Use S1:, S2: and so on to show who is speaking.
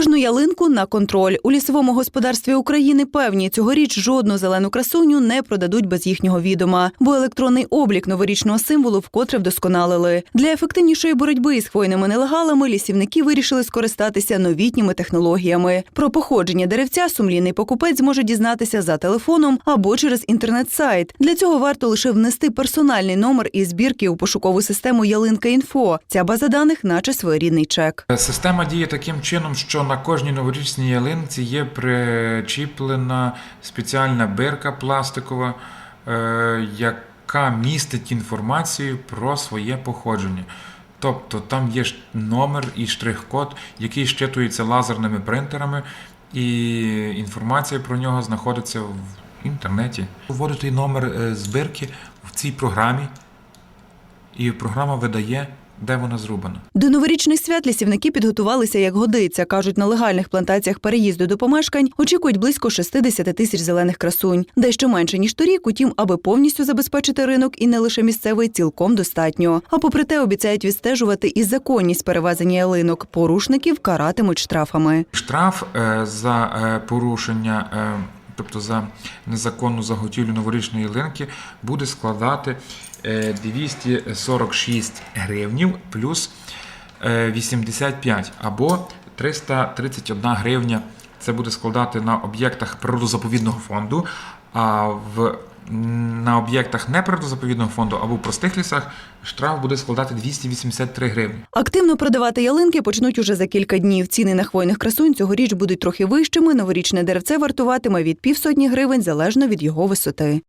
S1: Кожну ялинку на контроль у лісовому господарстві України певні цьогоріч жодну зелену красуню не продадуть без їхнього відома, бо електронний облік новорічного символу вкотре вдосконалили. Для ефективнішої боротьби із хвойними нелегалами лісівники вирішили скористатися новітніми технологіями. Про походження деревця сумлінний покупець зможе дізнатися за телефоном або через інтернет-сайт. Для цього варто лише внести персональний номер із збірки у пошукову систему Ялинка Інфо. Ця база даних, наче своєрідний чек.
S2: Система діє таким чином, що на кожній новорічній ялинці є причіплена спеціальна бирка пластикова, е, яка містить інформацію про своє походження. Тобто там є номер і штрих-код, який щитується лазерними принтерами, і інформація про нього знаходиться в інтернеті. Вводити номер е, збірки в цій програмі, і програма видає, де вона зрубана.
S1: До новорічних свят лісівники підготувалися як годиться. кажуть, на легальних плантаціях переїзду до помешкань очікують близько 60 тисяч зелених красунь, дещо менше ніж торік. Утім, аби повністю забезпечити ринок і не лише місцевий, цілком достатньо. А попри те, обіцяють відстежувати і законність перевезення ялинок. Порушників каратимуть штрафами.
S2: Штраф е, за е, порушення, е, тобто за незаконну заготівлю новорічної ялинки, буде складати е, 246 гривнів плюс е, 85 або 331 гривня. Це буде складати на об'єктах природозаповідного фонду, а в на об'єктах неприродозаповідного фонду або в простих лісах штраф буде складати 283 гривні.
S1: Активно продавати ялинки почнуть уже за кілька днів. Ціни на хвойних красунь цьогоріч будуть трохи вищими. Новорічне деревце вартуватиме від півсотні гривень залежно від його висоти.